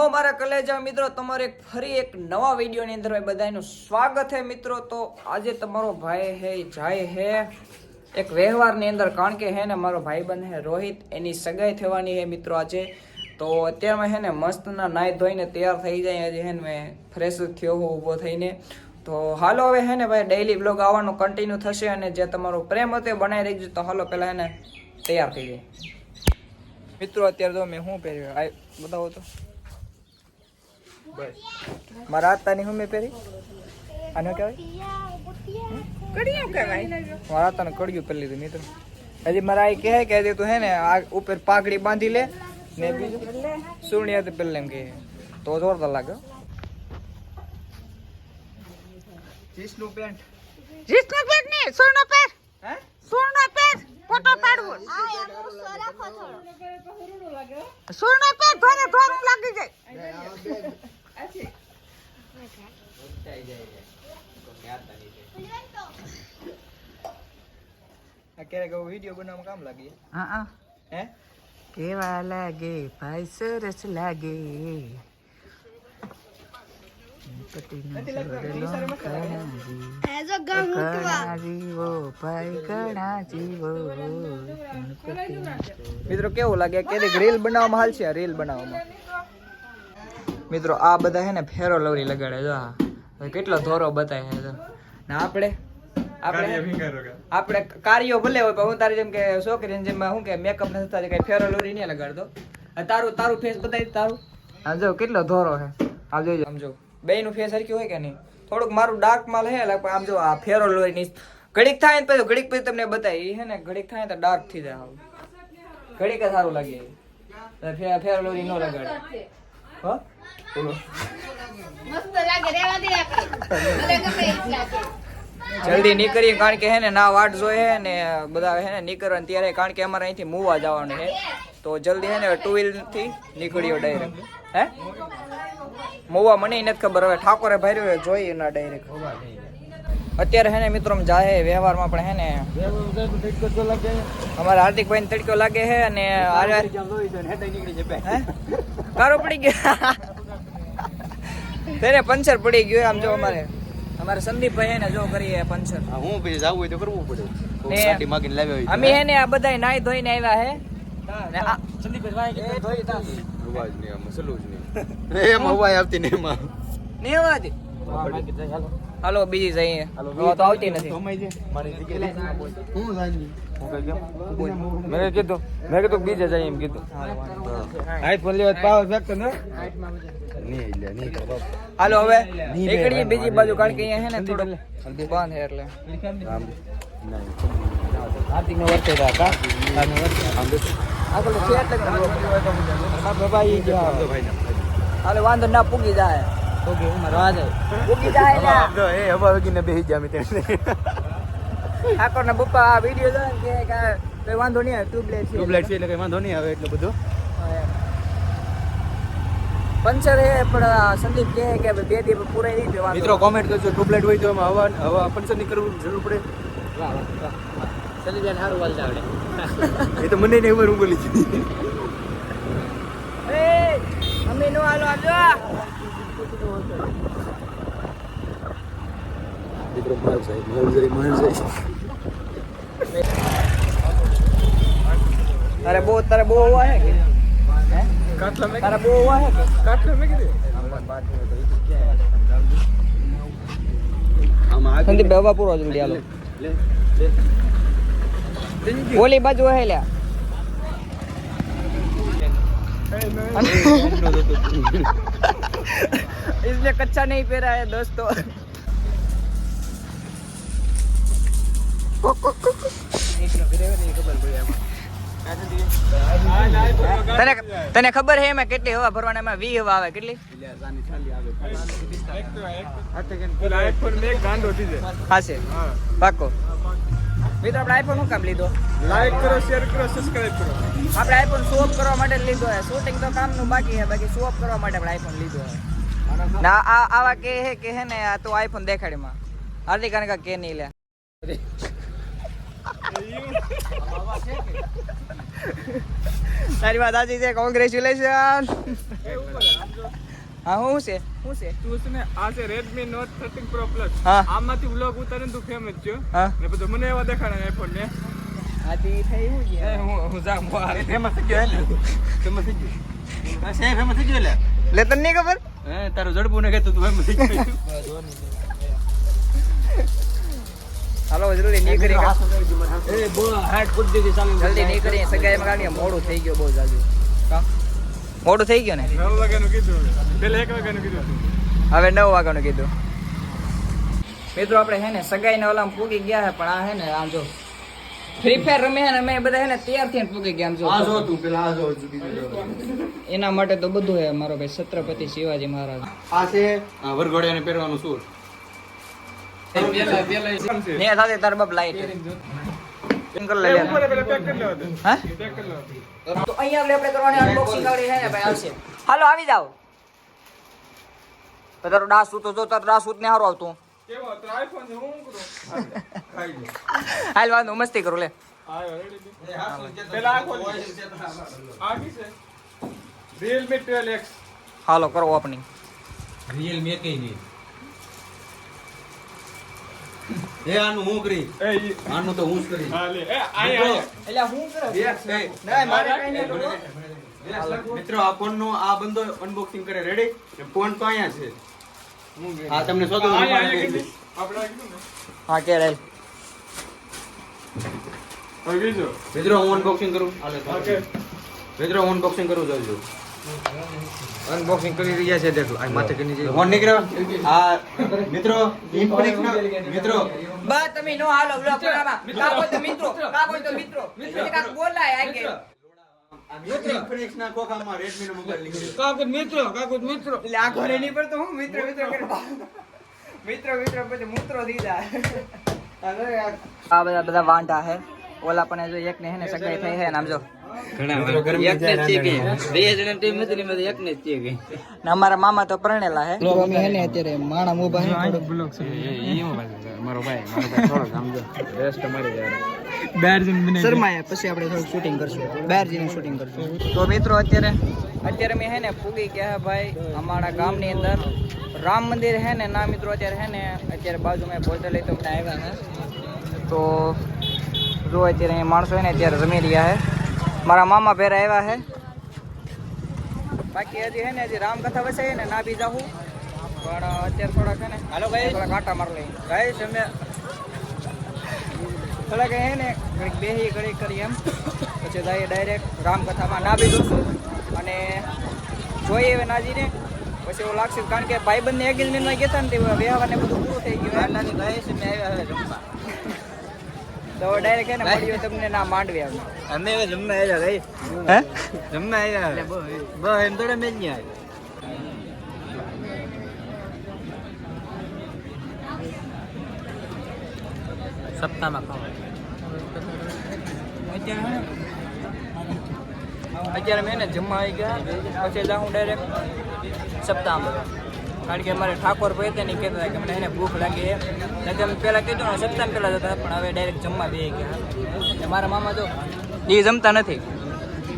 હો મારા કલેજા મિત્રો, તમારે ફરી એક નવા વિડીયોની અંદર ભાઈ બધાનું સ્વાગત છે મિત્રો. તો આજે તમારો ભાઈ હે, જાય હે. એક વ્યવહારની અંદર, કારણ કે હે ને, મારો ભાઈબંધ હે, રોહિત, એની સગાઈ થવાની હે મિત્રો આજે. તો અત્યારમાં હે ને, મસ્તના નાહી ધોઈને તૈયાર થઈ જાય. આજે હે ને, મેં ફ્રેશ થયો હું ઊભો થઈને. તો હાલો હવે હે ને, ભાઈ ડેઈલી બ્લોગ આવવાનો કન્ટિન્યુ થશે અને જે તમારો પ્રેમ હતો એ બનાવી રાખજો તો હાલો, પહેલાં હે ને તૈયાર થઈ જાય. મિત્રો, અત્યારે તો મેં શું પહેર્યું? આ, બતાવો તો. મારા હાથની હું મેં પહેરી? આને કહેવાય? કડિયું કહેવાય. મારા હાથને કડિયું પહેરી લીધું મિત્રો. હજી મારા એ કહે કે હજી તું હે ને આ ઉપર પાઘડી બાંધી લે ને બીજું સુરણિયા પહેરી પહેલે એમ કે તો જોરદાર લાગે જીસનું પેન્ટ. જીસનો પેર. હે? સોનો પેર ફોટો પાડવો. લાગી જાય. આ ક્યારેક વીડિયો બનાવવામાં કામ લાગી હા? હા હે? કેવા લાગે? ભાઈ સરસ લાગે. નથી લાગતું? ઘણા જીવો ભાઈ ઘણા જીવો મિત્રો કેવું લાગે? ક્યારેક રીલ બનાવવામાં હાલ છે રીલ બનાવવામાં. મિત્રો આ બધા હે ને ફેરો લવરી લગાડે જો હા કેટલો ધોરો બતાય છે ને આપણે આપણે આપણે કાર્યો ભલે હોય પણ હું તારી જેમ કે છોકરીને જેમ હું કે મેકઅપ નથી થતા કઈ ફેરો લવરી નહીં લગાડતો. આ તારું તારું ફેસ બતાવી તારું. આ જો કેટલો ધોરો છે. આમ જોજો આમ જો. બે નું ફેસ હરક્યું હોય કે નહીં? થોડુંક મારું ડાર્ક માલ હે પણ આમ જો આ ફેરો લવરી ની ઘડીક થાય ને પછી ઘડીક પછી તમને બતાવી હે ને ઘડીક થાય તો ડાર્ક થઈ જાય. ઘડીક સારું લાગે. ફેરો લોરી નો લગાડે. હો? બોલો. મસ્ત લાગે રેવા દે મને ગમે એ જ લાગે. જલ્દી નીકળીએ કારણ કે હે ને ના વાટ જોઈએ હે ને બધા હે ને નીકળવાનું ત્યારે કારણ કે અમારે અહીંથી મુવા જવાનું છે. તો જલ્દી હે ને ટુ વ્હીલથી નીકળ્યો ડાયરેક્ટ હે? મૂવા મને નથી ખબર હવે ઠાકોરે ભર્યો હોય જોઈએ ના ડાયરેક્ટ અત્યારે હે ને મિત્રો જાહે વ્યવહારમાં પણ હે ને અમારા હાર્દિકભાઈ ને તડકો લાગે છે અને આરે કારો પડી ગયો. તેને પંચર પડી ગયું આમ જો અમારે. અમારે સંદીપભાઈ એને ને જો કરીએ પંચર. હું પછી જવું હોય તો કરવું પડે. સાટી માગીને લાવ્યા હોય અમે હે ને આ બધા નાઈ ધોઈને આવ્યા હે. ને આ અવાજ નહીં આમાં સલું જ નહીં. એમ અવાજ આવતી નહીં એમાં. ને અવાજ. હાલો બીજી જઈએ. હવે તો આવતી નથી. મેં કીધું મેં કીધું બીજે જાય એમ કીધું. આઈફોન લેવા પાવર ફેક્ટર ને. હાલો હવે નીકળીએ બીજી બાજુ કારણ કે અહીંયા હે ને થોડું બંધ છે એટલે. હાથી. નો વર્તે હતા આગળ છે એટલે બાબા ઈ જો આમ તો ભાઈને. હાલો વાંધો ના પૂગી જાય. ઓકે ઉમર વાજે પૂગી જાય તો એ હવા વગીને ગયા અમે ત્યાં. ઠાકોર ના પપ્પા આ વીડિયો કે કઈ વાંધો નહીં આવે ટ્યુબલાઇટ છે ટ્યુબલાઇટ છે એટલે કઈ વાંધો નહીં આવે એટલું બધું. પંચર હે પણ સંદીપ કહે કે બે દિવસ પૂરાઈ નહીં દેવાનું મિત્રો કોમેન્ટ કરજો ટ્યુબલેટ હોય તો એમાં હવા હવા પંચરની કરવું જરૂર પડે. ચલી જાય સારું વાલ આવડે. એ તો મને નહીં બોલી છું. એ અમે નો હાલો મિત્રો માલ જાય માલ જાય માલ જાય તારે બહુ તારે બહુ હોવા હે કે? તારે બહુ હોવા હે કે? સંદીપ હવા પૂરો જલ્દી ઓલી બાજુ હે લ્યા. इसने कच्चा नहीं पहना है दोस्तों તને તને ખબર છે એમાં કેટલી હવા ભરવાના એમાં વી હવા આવે કેટલી હા છે પાકો મિત્રો આપણે આઈફોન શું કામ લીધો? લાઈક કરો શેર કરો સબસ્ક્રાઇબ કરો. આપણે આઈફોન શો ઓફ કરવા માટે લીધો છે. શૂટિંગ તો કામનું બાકી છે બાકી શો ઓફ કરવા માટે આપણે આઈફોન લીધો છે. ના આ આવા કે હે કે હે ને આ તો આઈફોન દેખાડી માં હાર્દિક આને કાંઈ કે નહીં લે. તારી વાત સાચી છે કોંગ્રેચ્યુલેશન હા હું છે? શું છે? તું છે ને આ છે Redmi note thirteen pro plus હા. આમાંથી વ્લોગ ઉતારીને તું ફેમસ થયો હા. ને બધું મને એવા દેખાડે આઈફોન ને. આથી થઈ હું છે? હું હું આ ફેમસ થઈ ગયો એટલે ફેમસ થઈ ગયો. આ છે ફેમસ થઈ ગયો એટલે લે તને નહીં ખબર? હે તારું જડબું ને કહેતું તું ફેમસ થઈ ગયો. હાલો જલ્દી નહીં કરી એ બો હાટ કુદ દીધી ચાલુ જલ્દી નહીં કરી સગાઈમાં કાઢીએ મોડું થઈ ગયો બહુ જાજુ. કા? મોડું થઈ ગયું ને? નવ વાગ્યાનું કીધું પેલા એક વાગ્યાનું કીધું હવે નવ વાગ્યાનું કીધું. મિત્રો આપણે હે ને સગાઈને ઓલામાં પૂગી ગયા છે પણ આ હે ને આમ જો ફ્રી ફાયર રમે છે ને અમે બધા હે ને તૈયાર થઈને પૂગી ગયા આમ જો. આ જો તું પેલા આ જો એના માટે તો બધું હે મારો ભાઈ છત્રપતિ શિવાજી મહારાજ. આ છે વરઘોડિયાને પહેરવાનું સૂટ ને સાથે તાર બાપ લાઈટ. સિંગલ લઈ લે ઉપર પેલા પેક કરી લેવા દે હા? પેક કરી લેવા તો અહીંયા આપણે આપણે કરવાની અનબોક્સિંગ આવડી છે ને ભાઈ આવશે હાલો આવી જાઓ. તો તારો ડાસ સૂતો જો તારો ડાસ સૂત ને હારો આવતું. કેવો આઈફોન છે હું કરું? હાલ. વાંધો મસ્તી કરું લે. આયો રેડી પેલા આ ખોલી આ કી છે. Realme 12X હાલો કરો ઓપનિંગ રિયલ મે કઈ નહીં. એ આનું હું કરી? એ આનું તો હું જ કરી. હા લે. એ આયા આયા. એટલે હું કરો? ના મારે કઈ નહીં. મિત્રો આ ફોન નો આ બંદો અનબોક્સિંગ કરે. રેડી ફોન તો અહીંયા છે. હા તમને શોધો આયા આયા કીધી આપણે આ કીધું ને. હા કે રેલ મિત્રો હું અનબોક્સિંગ કરું. મિત્રો હું અનબોક્સિંગ કરું જોજો અનબોક્સિંગ કરી રહ્યા છે દેખો આ માથે કની જે ફોન નીકળ્યો આ મિત્રો ઇન્ફિનિક્સ મિત્રો. બા તમે નો હાલો બ્લોક બનાવવા. કા કોઈ તો મિત્રો કા કોઈ તો મિત્રો. મિત્રો. કા બોલાય આ કે. હું. મિત્ર મિત્ર કરે મિત્ર મિત્ર પછી મૂત્રો દીધા. આ બધા બધા વાંઢા હે ઓલા પણ જો એક ને હે ને સગાઈ થઈ હે નામ જો. અમારા મામા તો પરણેલા હે. અમે હે ને અત્યારે માણા મોબા હે થોડુંક. શર્માયા પછી આપણે થોડુંક શૂટિંગ કરશું. બહાર જઈને શૂટિંગ કરશું. તો મિત્રો અત્યારે અત્યારે મેં હે ને પૂગી ગયા હે ભાઈ અમારા ગામની અંદર રામ મંદિર હે ને ના મિત્રો અત્યારે હે ને અત્યારે બાજુમાં ભોજન લઈ તો આવ્યા હે. તો જો અત્યારે અહીંયા માણસો હે ને અત્યારે રમી રહ્યા હે. મારા મામા ભેરા આવ્યા હે બાકી હજી હે ને હજી રામકથા વસે ને ના બી જાઉં પણ અત્યારે થોડાક છે ને હાલો ભાઈ. થોડા કાંટા માર લઈ ભાઈ તમે થોડાક હે ને ઘડીક બેહી ઘડીક કરી એમ. પછી જઈએ ડાયરેક્ટ રામકથામાં ના બી જોશું. અને જોઈએ હવે નાજીને પછી એવું લાગશે કારણ કે ભાઈબંધને એંગેજમેન્ટમાં ગયા હતા ને તે વ્યવહારને બધું પૂરું થઈ ગયું નાની ભાઈ છે મેં આવ્યા હવે જમવા. તો ડાયરેક્ટ હે ને મળ્યું તમને ના માંડવી આવે અમે હવે જમવા આવ્યા ગઈ હે જમવા આવ્યા બસ એમ થોડા મેં જ નહીં સપ્તાહમાં અત્યારે અત્યારે મેં ને જમવા આવી ગયા પછી જાઉં ડાયરેક્ટ સપ્તાહમાં કારણ કે અમારે ઠાકોર ભાઈ હતા ને કહેતા હતા કે મને એને ભૂખ લાગે. એટલે અમે પહેલાં કીધું ને સપ્તાહ પહેલાં જતા પણ હવે ડાયરેક્ટ જમવા બે ગયા. મારા મામા તો એ જમતા નથી.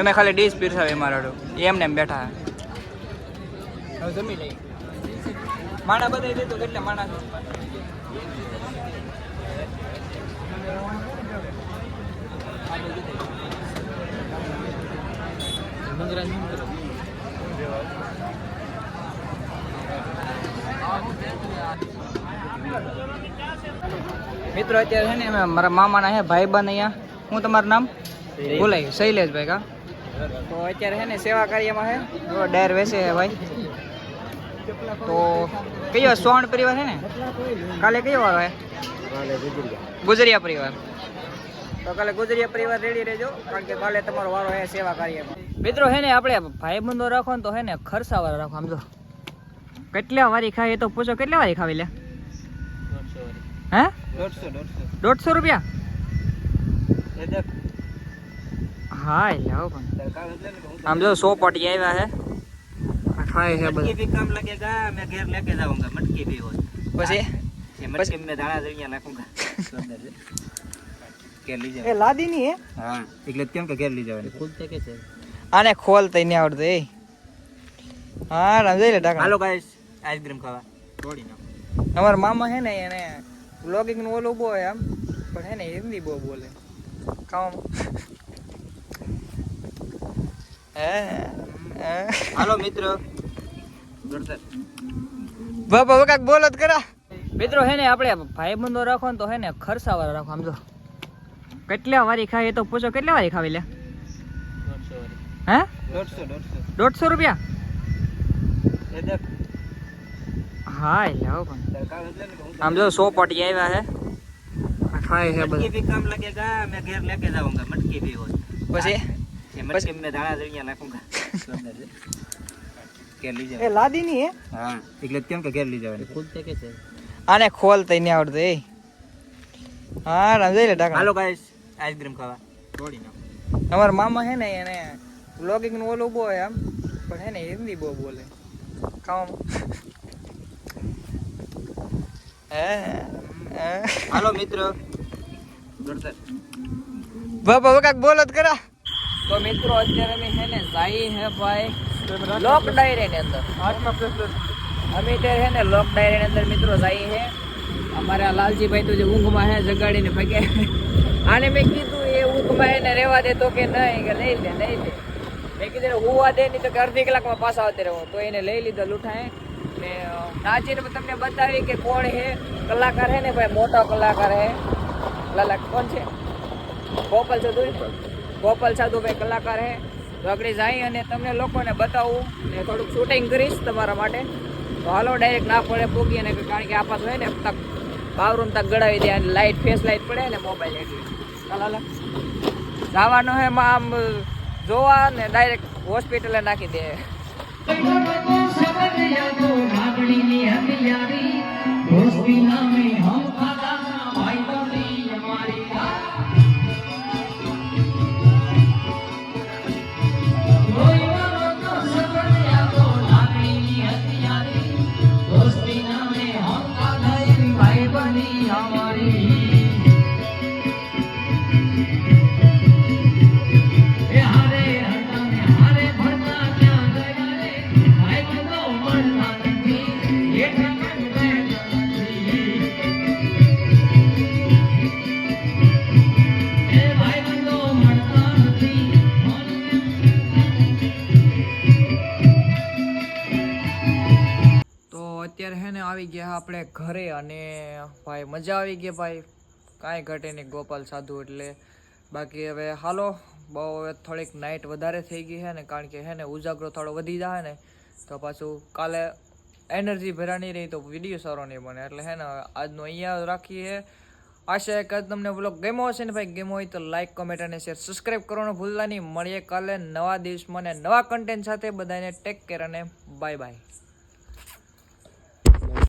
અમે ખાલી ડીશ પીરસાવે મારા એ એમને એમ બેઠા. હવે જમી લઈએ. માણા બધા દીધું કેટલા માણા મિત્રો અત્યારે છે ને મારા મામાના હે ભાઈબંધ અહીંયા. હું તમારું નામ? બોલાય શૈલેષભાઈ કા? તો અત્યારે છે ને સેવા કાર્યમાં છે ડાયર વેસે છે ભાઈ. તો કયો સોણ પરિવાર છે ને? કાલે કયો વાર હોય ગુજરિયા. પરિવાર. તો કાલે ગુજરિયા પરિવાર રેડી રહેજો કારણ કે કાલે તમારો વારો હે સેવા કાર્યમાં. મિત્રો હે ને આપણે ભાઈબંધો રાખો ને તો હે ને ખર્ચા વાળા રાખો આમ જો. કેટલા વારી ખાય એ તો પૂછો કેટલા વારી ખાવી લે? હે? દોઢસો રૂપિયા? હા એટલે આવો પણ આમ જો સો પટી આવ્યા હે ખાય છે બધું. ભી કામ લગેગા મેં ઘેર લેકે જાઉંગા મટકી ભી હોય. પછી? મટકી મેં દાણા જરિયા નાખુંગા એ લાદી ની હા? એટલે કેમ કે ઘેર લઈ જવાની. ખોલતે કે છે? આને ખોલતે નહીં આવડતું એ. હા હાલો ગાઈસ આઈસ્ક્રીમ ખાવા. તોડી મામા હે ને એને બ્લોગિંગનું ઓલું બહુ આમ પણ હે ને હિન્દી બહુ બોલે. કામ હાલો મિત્રો. બાપા કાક કાંઈક બોલો કરા મિત્રો હે ને આપણે ભાઈબંધો રાખો ને તો હે ને ખરસાવાળા રાખો. આમ જો. કેટલા વારી ખાય એ તો પૂછો કેટલા વારી ખાવી લે? હે? દોઢસો રૂપિયા? એ દેખ. હા એટલે પણ. આમ જો સો પટી આવ્યા હે ખાય હે બધું. ભી કામ લગેગા મે ઘેર લેકે જાઉંગા મટકી ભી હોત. પછી? મટકી મે દાણા જળિયા નાખુંગા. કે લઈ જાવ એ લાદી ની હે? હા એટલે કેમ કે ઘેર લઈ જવાની ખોલતે કે છે? આને ખોલતે નહીં આવડતું એ. હા રામજી લે ડાકા હાલો ગાઈસ આઈસ્ક્રીમ ખાવા. તોડી નાખો. તમારા મામા હે ને એને બ્લોગિંગનું ઓલું બહુ આમ પણ હે ને હિન્દી બહુ બોલે. ખાવામાં. હાલો મિત્રો. બાપા હવે કાંઈક બોલો જ કરા. તો મિત્રો અત્યારે અમે હે ને જાય હે ભાઈ લોક ડાયરી ની અંદર. અમે અત્યારે હે ને લોક ડાયરી ની અંદર મિત્રો જાય હે. અમારા લાલજીભાઈ તો જે ઊંઘમાં હે જગાડીને ભાગે. આને મેં કીધું એ ઊંઘમાં એને રહેવા દે તો કે નહીં કે લઈ લે લઈ લે. મેં કીધું હુવા દે નહીં તો કે અડધી કલાકમાં પાછા આવતી રહો. તો એને લઈ લીધો લૂંઠાએ ને નાચીને તમને બતાવી કે કોણ હે? કલાકાર હે ને ભાઈ, મોટો કલાકાર હે. લલક, કોણ છે? ગોપાલ સાધુ ગોપાલ સાધુ ભાઈ કલાકાર હે. તો આગળ જાય અને તમને લોકોને બતાવું. ને થોડુંક શૂટિંગ કરીશ તમારા માટે. તો હાલો ડાયરેક્ટ ના પડે પૂગી અને કારણ કે આ પાછું હોય ને તક બાવરૂમ તક ગળાવી દે અને લાઇટ ફેસ લાઇટ પડે ને મોબાઈલ એટલે. ચાલ જવાનું હે, આમ, જોવા ને ડાયરેક્ટ હોસ્પિટલે નાખી દે. તો આપણે ઘરે અને ભાઈ મજા આવી ગઈ ભાઈ. કાંઈ ઘટે નહીં ગોપાલ સાધુ એટલે. બાકી હવે હાલો, બહુ હવે થોડીક નાઇટ વધારે થઈ ગઈ છે ને, કારણ કે હે ને ઉજાગરો થોડો વધી જાય ને, તો પાછું કાલે એનર્જી ભરા નહીં રહી તો વીડિયો સારો નહીં બને. એટલે હે ને આજનો અહીંયા રાખીએ. આશા એક તમને બ્લોગ ગેમો હશે ને ભાઈ? ગેમો હોય તો લાઇક કોમેન્ટ અને શેર સબસ્ક્રાઇબ કરવાનું ભૂલતા નહીં. મળીએ કાલે નવા દિવસમાં ને નવા કન્ટેન્ટ સાથે. બધાને ટેક કેર અને બાય બાય